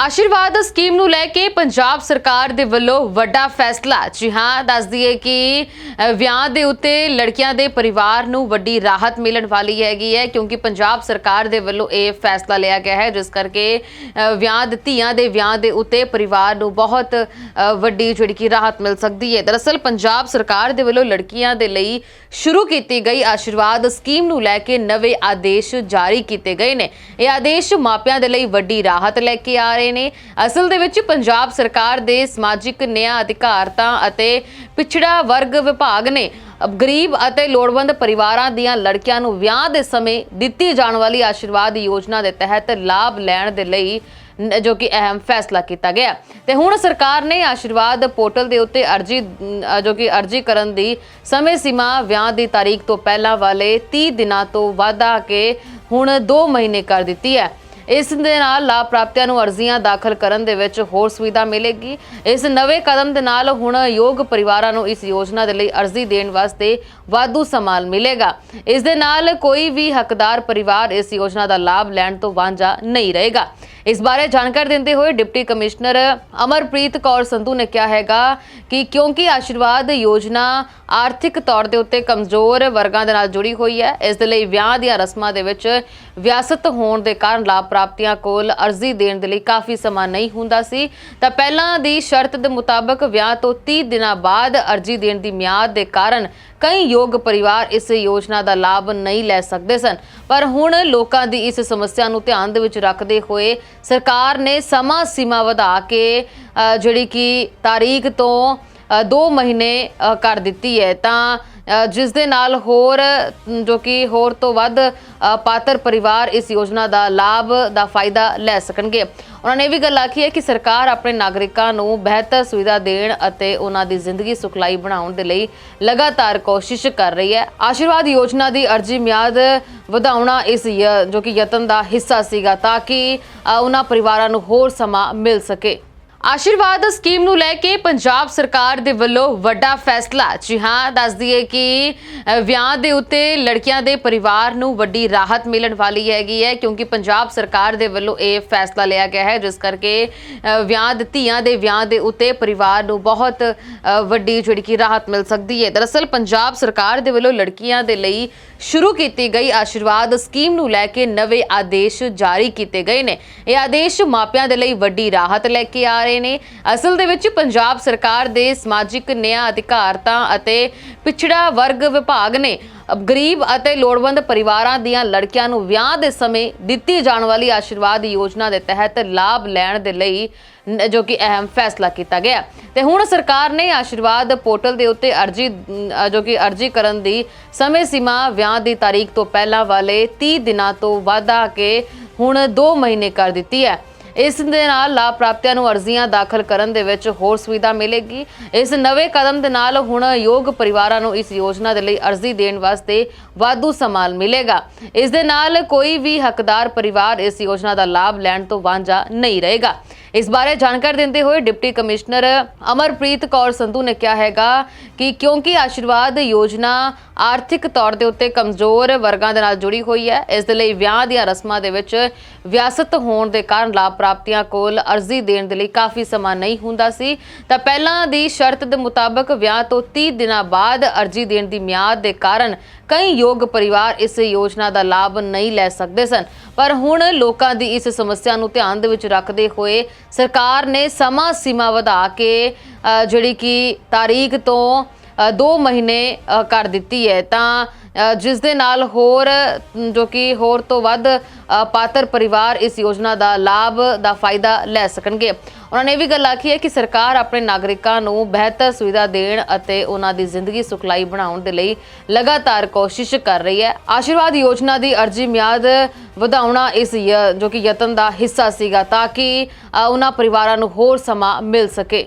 ਆਸ਼ੀਰਵਾਦ scheme ਨੂੰ ਲੈ ਕੇ ਪੰਜਾਬ ਸਰਕਾਰ ਦੇ ਵੱਲੋਂ ਵੱਡਾ ਫੈਸਲਾ। ਜੀ ਹਾਂ, ਦੱਸ ਦਈਏ ਕਿ ਵਿਆਹ ਦੇ ਉੱਤੇ ਲੜਕੀਆਂ ਦੇ ਪਰਿਵਾਰ ਨੂੰ ਵੱਡੀ ਰਾਹਤ ਮਿਲਣ ਵਾਲੀ ਹੈਗੀ ਹੈ, ਕਿਉਂਕਿ ਪੰਜਾਬ ਸਰਕਾਰ ਦੇ ਵੱਲੋਂ ਇਹ ਫੈਸਲਾ ਲਿਆ ਗਿਆ ਹੈ, ਜਿਸ ਕਰਕੇ ਵਿਆਹ ਦੇ ਧੀਆਂ ਦੇ ਵਿਆਹ ਦੇ ਉੱਤੇ ਪਰਿਵਾਰ ਨੂੰ ਬਹੁਤ ਵੱਡੀ ਜਿਹੜੀ ਕਿ ਰਾਹਤ ਮਿਲ ਸਕਦੀ ਹੈ। ਦਰਅਸਲ, ਪੰਜਾਬ ਸਰਕਾਰ ਦੇ ਵੱਲੋਂ ਲੜਕੀਆਂ ਦੇ ਲਈ ਸ਼ੁਰੂ ਕੀਤੀ ਗਈ ਆਸ਼ੀਰਵਾਦ ਸਕੀਮ ਨੂੰ ਲੈ ਕੇ ਨਵੇਂ ਆਦੇਸ਼ ਜਾਰੀ ਕੀਤੇ ਗਏ ਨੇ। ਇਹ ਆਦੇਸ਼ ਮਾਪਿਆਂ ਦੇ ਲਈ ਵੱਡੀ ਰਾਹਤ ਲੈ ਕੇ ਆ ਰਹੇ ਨੇ। ਅਸਲ ਦੇ ਵਿੱਚ ਪੰਜਾਬ ਸਰਕਾਰ ਦੇ ਸਮਾਜਿਕ ਨਿਆਂ ਅਧਿਕਾਰਤਾ ਅਤੇ ਪਿਛੜਾ ਵਰਗ ਵਿਭਾਗ ਨੇ ਗਰੀਬ ਅਤੇ ਲੋੜਵੰਦ ਪਰਿਵਾਰਾਂ ਦੀਆਂ ਲੜਕੀਆਂ ਨੂੰ ਵਿਆਹ ਦੇ ਸਮੇਂ ਦਿੱਤੀ ਜਾਣ ਵਾਲੀ ਆਸ਼ੀਰਵਾਦ ਯੋਜਨਾ ਦੇ ਤਹਿਤ ਲਾਭ ਲੈਣ ਦੇ ਲਈ ਜੋ ਕਿ ਅਹਿਮ ਫੈਸਲਾ ਕੀਤਾ ਗਿਆ। ਤੇ ਹੁਣ ਸਰਕਾਰ ਨੇ ਆਸ਼ੀਰਵਾਦ ਪੋਰਟਲ ਦੇ ਉੱਤੇ ਅਰਜੀ ਜੋ ਕਿ ਅਰਜੀ ਕਰਨ ਦੀ ਸਮੇਂ ਸੀਮਾ ਵਿਆਹ ਦੀ ਤਾਰੀਖ ਤੋਂ ਪਹਿਲਾਂ ਵਾਲੇ 30 ਦਿਨਾਂ ਤੋਂ ਵਧਾ ਕੇ ਹੁਣ 2 ਮਹੀਨੇ ਕਰ ਦਿੱਤੀ ਹੈ। ਇਸ ਦੇ ਨਾਲ ਲਾਭ ਲਾਭਪ੍ਰਾਪਤੀਆਂ ਨੂੰ ਅਰਜ਼ੀਆਂ ਦਾਖਲ ਕਰਨ ਦੇ ਵਿੱਚ ਹੋਰ ਸੁਵਿਧਾ ਮਿਲੇਗੀ। ਇਸ ਨਵੇਂ ਕਦਮ ਦੇ ਨਾਲ ਹੁਣ ਯੋਗ ਪਰਿਵਾਰਾਂ ਨੂੰ ਇਸ ਯੋਜਨਾ ਦੇ ਲਈ ਅਰਜ਼ੀ ਦੇਣ ਵਾਸਤੇ ਵਾਧੂ ਸਮਾਨ ਮਿਲੇਗਾ। ਇਸ ਦੇ ਨਾਲ ਕੋਈ ਵੀ ਹੱਕਦਾਰ ਪਰਿਵਾਰ ਇਸ ਯੋਜਨਾ ਦਾ ਲਾਭ ਲੈਣ ਤੋਂ ਵਾਂਝਾ ਨਹੀਂ ਰਹੇਗਾ। ਇਸ ਬਾਰੇ ਜਾਣਕਾਰੀ ਦਿੰਦੇ ਹੋਏ ਡਿਪਟੀ ਕਮਿਸ਼ਨਰ ਅਮਰਪ੍ਰੀਤ ਕੌਰ ਸੰਧੂ ਨੇ ਕਿਹਾ ਹੈਗਾ ਕਿ ਕਿਉਂਕਿ ਆਸ਼ੀਰਵਾਦ ਯੋਜਨਾ ਆਰਥਿਕ ਤੌਰ ਦੇ ਉੱਤੇ ਕਮਜ਼ੋਰ ਵਰਗਾਂ ਦੇ ਨਾਲ ਜੁੜੀ ਹੋਈ ਹੈ, ਇਸ ਦੇ ਲਈ ਵਿਆਹ ਦੀਆਂ ਰਸਮਾਂ ਦੇ ਵਿੱਚ ਵਿਆਸਤ ਹੋਣ ਦੇ ਕਾਰਨ ਲਾਭ ਪ੍ਰਾਪਤੀਆਂ ਕੋਲ ਅਰਜ਼ੀ ਦੇਣ ਦੇ ਲਈ ਕਾਫੀ ਸਮਾਂ ਨਹੀਂ ਹੁੰਦਾ ਸੀ। ਤਾਂ ਪਹਿਲਾਂ ਦੀ ਸ਼ਰਤ ਦੇ ਮੁਤਾਬਕ ਵਿਆਹ ਤੋਂ 30 ਦਿਨਾਂ ਬਾਅਦ ਅਰਜ਼ੀ ਦੇਣ ਦੀ ਮਿਆਦ ਦੇ ਕਾਰਨ ਕਈ ਯੋਗ ਪਰਿਵਾਰ ਇਸ ਯੋਜਨਾ ਦਾ ਲਾਭ ਨਹੀਂ ਲੈ ਸਕਦੇ ਸਨ। ਪਰ ਹੁਣ ਲੋਕਾਂ ਦੀ ਇਸ ਸਮੱਸਿਆ ਨੂੰ ਧਿਆਨ ਦੇ ਵਿੱਚ ਰੱਖਦੇ ਹੋਏ ਸਰਕਾਰ ਨੇ ਸਮਾਂ ਸੀਮਾ ਵਧਾ ਕੇ ਜਿਹੜੀ ਕਿ ਤਾਰੀਖ ਤੋਂ 2 ਮਹੀਨੇ ਕਰ ਦਿੱਤੀ ਹੈ। ਤਾਂ ਜਿਸ ਦੇ ਨਾਲ ਹੋਰ ਜੋ ਕਿ ਹੋਰ ਤੋਂ ਵੱਧ ਪਾਤਰ ਪਰਿਵਾਰ ਇਸ ਯੋਜਨਾ ਦਾ ਲਾਭ ਦਾ ਫਾਇਦਾ ਲੈ ਸਕਣਗੇ। ਉਹਨਾਂ ਨੇ ਇਹ ਵੀ ਗੱਲ ਆਖੀ ਹੈ ਕਿ ਸਰਕਾਰ ਆਪਣੇ ਨਾਗਰਿਕਾਂ ਨੂੰ ਬਿਹਤਰ ਸੁਵਿਧਾ ਦੇਣ ਅਤੇ ਉਹਨਾਂ ਦੀ ਜ਼ਿੰਦਗੀ ਸੁਖਲਾਈ ਬਣਾਉਣ ਦੇ ਲਈ ਲਗਾਤਾਰ ਕੋਸ਼ਿਸ਼ ਕਰ ਰਹੀ ਹੈ। ਆਸ਼ੀਰਵਾਦ ਯੋਜਨਾ ਦੀ ਅਰਜੀ ਮਿਆਦ ਵਧਾਉਣਾ ਇਸ य- ਜੋ ਕਿ ਯਤਨ ਦਾ ਹਿੱਸਾ ਸੀਗਾ, ਤਾਂ ਕਿ ਉਹਨਾਂ ਪਰਿਵਾਰਾਂ ਨੂੰ ਹੋਰ ਸਮਾਂ ਮਿਲ ਸਕੇ। ਆਸ਼ੀਰਵਾਦ ਸਕੀਮ ਨੂੰ ਲੈ ਕੇ ਪੰਜਾਬ ਸਰਕਾਰ ਦੇ ਵੱਲੋਂ ਵੱਡਾ ਫੈਸਲਾ। ਜੀ ਹਾਂ, ਦੱਸ ਦਈਏ ਕਿ ਵਿਆਹ ਦੇ ਉੱਤੇ ਲੜਕੀਆਂ ਦੇ ਪਰਿਵਾਰ ਨੂੰ ਵੱਡੀ ਰਾਹਤ ਮਿਲਣ ਵਾਲੀ ਹੈਗੀ ਹੈ, ਕਿਉਂਕਿ ਪੰਜਾਬ ਸਰਕਾਰ ਦੇ ਵੱਲੋਂ ਇਹ ਫੈਸਲਾ ਲਿਆ ਗਿਆ ਹੈ, ਜਿਸ ਕਰਕੇ ਵਿਆਹ ਦੇ, ਧੀਆਂ ਦੇ ਵਿਆਹ ਦੇ ਉੱਤੇ ਪਰਿਵਾਰ ਨੂੰ ਬਹੁਤ ਵੱਡੀ ਜਿਹੜੀ ਕਿ ਰਾਹਤ ਮਿਲ ਸਕਦੀ ਹੈ। ਦਰਅਸਲ, ਪੰਜਾਬ ਸਰਕਾਰ ਦੇ ਵੱਲੋਂ ਲੜਕੀਆਂ ਦੇ ਲਈ ਸ਼ੁਰੂ ਕੀਤੀ ਗਈ ਆਸ਼ੀਰਵਾਦ ਸਕੀਮ ਨੂੰ ਲੈ ਕੇ ਨਵੇਂ ਆਦੇਸ਼ ਜਾਰੀ ਕੀਤੇ ਗਏ ਨੇ। ਇਹ ਆਦੇਸ਼ ਮਾਪਿਆਂ ਦੇ ਲਈ ਵੱਡੀ ਰਾਹਤ ਲੈ ਕੇ ਆ ਰਹੇ ਨੇ। ਅਸਲ ਦੇ ਵਿੱਚ ਪੰਜਾਬ ਸਰਕਾਰ ਦੇ ਸਮਾਜਿਕ ਨਿਆਂ ਅਧਿਕਾਰਤਾ ਅਤੇ ਪਿਛੜਾ ਵਰਗ ਵਿਭਾਗ ਨੇ ਗਰੀਬ ਅਤੇ ਲੋੜਵੰਦ ਪਰਿਵਾਰਾਂ ਦੀਆਂ ਲੜਕੀਆਂ ਨੂੰ ਵਿਆਹ ਦੇ ਸਮੇਂ ਦਿੱਤੀ ਜਾਣ ਵਾਲੀ ਆਸ਼ੀਰਵਾਦ ਯੋਜਨਾ ਦੇ ਤਹਿਤ ਲਾਭ ਲੈਣ ਦੇ ਲਈ ਜੋ ਕਿ ਅਹਿਮ ਫੈਸਲਾ ਕੀਤਾ ਗਿਆ। ਤੇ ਹੁਣ ਸਰਕਾਰ ਨੇ ਆਸ਼ੀਰਵਾਦ ਪੋਰਟਲ ਦੇ ਉੱਤੇ ਅਰਜੀ ਜੋ ਕਿ ਅਰਜੀ ਕਰਨ ਦੀ ਸਮੇਂ ਸੀਮਾ ਵਿਆਹ ਦੀ ਤਾਰੀਖ ਤੋਂ ਪਹਿਲਾਂ ਵਾਲੇ 30 ਦਿਨਾਂ ਤੋਂ ਵਧਾ ਕੇ ਹੁਣ 2 ਮਹੀਨੇ ਕਰ ਦਿੱਤੀ ਹੈ। ਇਸ ਦੇ ਨਾਲ ਲਾਭ ਪ੍ਰਾਪਤੀਆਂ ਨੂੰ ਅਰਜ਼ੀਆਂ ਦਾਖਲ ਕਰਨ ਦੇ ਵਿੱਚ ਹੋਰ ਸੁਵਿਧਾ ਮਿਲੇਗੀ। ਇਸ ਨਵੇਂ ਕਦਮ ਦੇ ਨਾਲ ਹੁਣ ਯੋਗ ਪਰਿਵਾਰਾਂ ਨੂੰ ਇਸ ਯੋਜਨਾ ਦੇ ਲਈ ਅਰਜ਼ੀ ਦੇਣ ਵਾਸਤੇ ਵਾਧੂ ਸਮਾਂ ਮਿਲੇਗਾ। ਇਸ ਦੇ ਨਾਲ ਕੋਈ ਵੀ ਹੱਕਦਾਰ ਪਰਿਵਾਰ ਇਸ ਯੋਜਨਾ ਦਾ ਲਾਭ ਲੈਣ ਤੋਂ ਵਾਂਝਾ ਨਹੀਂ ਰਹੇਗਾ। ਇਸ ਬਾਰੇ ਜਾਣਕਾਰੀ ਦਿੰਦੇ ਹੋਏ ਡਿਪਟੀ ਕਮਿਸ਼ਨਰ ਅਮਰਪ੍ਰੀਤ ਕੌਰ ਸੰਧੂ ਨੇ ਕਿਹਾ ਹੈਗਾ ਕਿ ਕਿਉਂਕਿ ਆਸ਼ੀਰਵਾਦ ਯੋਜਨਾ ਆਰਥਿਕ ਤੌਰ ਦੇ ਉੱਤੇ ਕਮਜ਼ੋਰ ਵਰਗਾਂ ਦੇ ਨਾਲ ਜੁੜੀ ਹੋਈ ਹੈ, ਇਸ ਦੇ ਲਈ ਵਿਆਹ ਦੀਆਂ ਰਸਮਾਂ ਦੇ ਵਿੱਚ ਵਿਆਸਤ ਹੋਣ ਦੇ ਕਾਰਨ ਲਾਭ ਪ੍ਰਾਪਤੀਆਂ ਕੋਲ ਅਰਜ਼ੀ ਦੇਣ ਦੇ ਲਈ ਕਾਫੀ ਸਮਾਂ ਨਹੀਂ ਹੁੰਦਾ ਸੀ। ਤਾਂ ਪਹਿਲਾਂ ਦੀ ਸ਼ਰਤ ਦੇ ਮੁਤਾਬਕ ਵਿਆਹ ਤੋਂ 30 ਦਿਨਾਂ ਬਾਅਦ ਅਰਜ਼ੀ ਦੇਣ ਦੀ ਮਿਆਦ ਦੇ ਕਾਰਨ ਕਈ ਯੋਗ ਪਰਿਵਾਰ ਇਸ ਯੋਜਨਾ ਦਾ ਲਾਭ ਨਹੀਂ ਲੈ ਸਕਦੇ ਸਨ। ਪਰ ਹੁਣ ਲੋਕਾਂ ਦੀ ਇਸ ਸਮੱਸਿਆ ਨੂੰ ਧਿਆਨ ਦੇ ਵਿੱਚ ਰੱਖਦੇ ਹੋਏ ਸਰਕਾਰ ਨੇ ਸਮਾਂ ਸੀਮਾ ਵਧਾ ਕੇ ਜਿਹੜੀ ਕਿ ਤਾਰੀਖ ਤੋਂ 2 ਮਹੀਨੇ ਕਰ ਦਿੱਤੀ ਹੈ। ਤਾਂ ਜਿਸ ਦੇ ਨਾਲ ਹੋਰ ਜੋ ਕਿ ਹੋਰ ਤੋਂ ਵੱਧ ਪਾਤਰ ਪਰਿਵਾਰ ਇਸ ਯੋਜਨਾ ਦਾ ਲਾਭ, ਦਾ ਫਾਇਦਾ ਲੈ ਸਕਣਗੇ। ਉਹਨਾਂ ਨੇ ਇਹ ਵੀ ਗੱਲ ਆਖੀ ਹੈ ਕਿ ਸਰਕਾਰ ਆਪਣੇ ਨਾਗਰਿਕਾਂ ਨੂੰ ਬਿਹਤਰ ਸੁਵਿਧਾ ਦੇਣ ਅਤੇ ਉਹਨਾਂ ਦੀ ਜ਼ਿੰਦਗੀ ਸੁਖਲਾਈ ਬਣਾਉਣ ਦੇ ਲਈ ਲਗਾਤਾਰ ਕੋਸ਼ਿਸ਼ ਕਰ ਰਹੀ ਹੈ। ਆਸ਼ੀਰਵਾਦ ਯੋਜਨਾ ਦੀ ਅਰਜੀ ਮਿਆਦ ਵਧਾਉਣਾ ਇਸ य- ਜੋ ਕਿ ਯਤਨ ਦਾ ਹਿੱਸਾ ਸੀਗਾ ਤਾਂ ਕਿ ਉਹਨਾਂ ਪਰਿਵਾਰਾਂ ਨੂੰ ਹੋਰ ਸਮਾਂ ਮਿਲ ਸਕੇ।